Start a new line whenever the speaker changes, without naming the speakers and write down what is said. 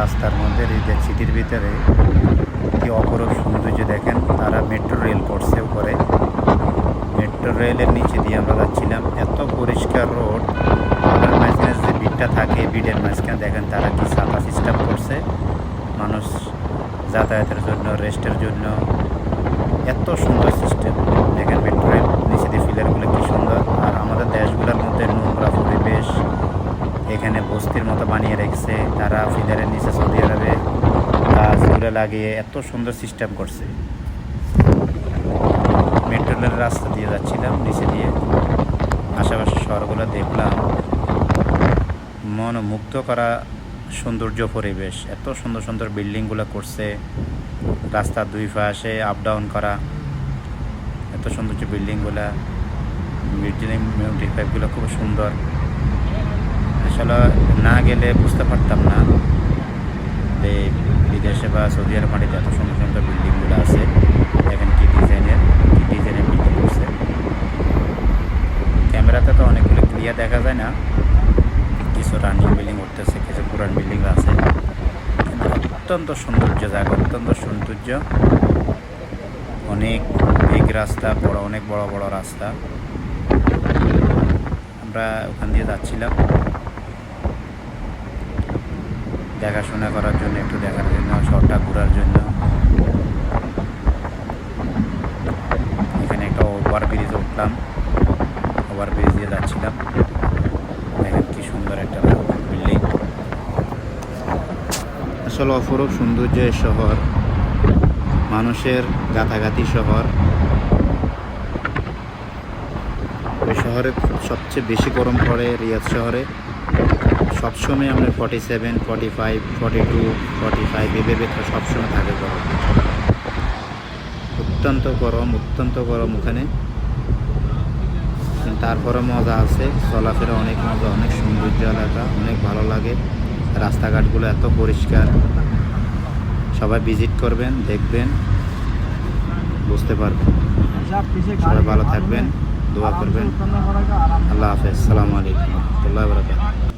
রাস্তার মধ্যে হৃদয় সিটির ভিতরে কি অপরূপ সৌন্দর্য দেখেন, তারা মেট্রো রেল করছে উপরে। মেট্রো রেলের নিচে দিয়ে আমরা যাচ্ছিলাম। এত পরিষ্কার রোড, রোডের মাঝখানে যে বিটটা থাকে বিটের মাঝখানে দেখেন তারা কি সাফা সিস্টেম করছে। মানুষ যাতায়াতের জন্য রেস্টের জন্য। এত সুন্দর সিস্টেম দেখেন মেট্রো রেল নিচে দিয়ে ফিলারগুলো কি সুন্দর আর আমাদের দেশগুলোর মধ্যে নোংরা পরিবেশ এখানে বস্তির মতো বানিয়ে রেখেছে। তারা ফিদারের নিচে সৌদি আরবে গাছগুলো লাগিয়ে এত সুন্দর সিস্টেম করছে। মেট্রো রেলের রাস্তা দিয়ে যাচ্ছিলাম, নিচে দিয়ে। আশেপাশে শহরগুলো দেখলাম। মন মুগ্ধ করা সৌন্দর্য পরিবেশ। এত সুন্দর সুন্দর বিল্ডিংগুলো করছে। রাস্তার দুই পাশে আপ ডাউন করা। এত সৌন্দর্য বিল্ডিংগুলা বিল্ডিং পাইপগুলো খুব সুন্দর। আসলে না গেলে বুঝতে পারতাম না যে বিদেশে বা সৌদি আরব মাটিতে এত সুন্দর সুন্দর বিল্ডিংগুলো আছে। দেখেন কি ডিজাইনের কি ডিজাইনের বিল্ডিং করছে ক্যামেরাতে তো অনেকগুলো ক্লিয়ার দেখা যায় না। কিছু রানিং বিল্ডিং উঠতেছে, কিছু পুরান বিল্ডিং আছে। কিন্তু অত্যন্ত সৌন্দর্য জায়গা, অত্যন্ত সৌন্দর্য। অনেক বিগ রাস্তা, বড়, অনেক বড় বড় রাস্তা। আমরা ওখান দিয়ে যাচ্ছিলাম। দেখাশোনা করার জন্য, একটু দেখার জন্য শহরটা ঘোরার জন্য। এখানে একটা ওভার ব্রিজে উঠলাম। ওভার ব্রিজ দিয়ে যাচ্ছিলাম। দেখেন কি সুন্দর একটা বিল্ডিং আসলে অপরূপ সৌন্দর্য এই শহর, মানুষের গাতাগাতি শহর। ওই শহরে সবচেয়ে বেশি গরম পড়ে রিয়াদ শহরে। সবসময় আমরা forty seven forty five forty two forty five এভাবে সবসময় থাকে গরম। অত্যন্ত গরম অত্যন্ত গরম ওখানে। তারপরে মজা আছে, চলাফেরা অনেক মজা, অনেক সৌন্দর্য এলাকা অনেক ভালো লাগে। রাস্তাঘাটগুলো এত পরিষ্কার। সবাই ভিজিট করবেন, দেখবেন, বুঝতে পারবেন। সবাই ভালো থাকবেন, দোয়া করবেন। আল্লাহ হাফেজ, সালামু আলাইকুম রহমতুল্লাহ বরকাত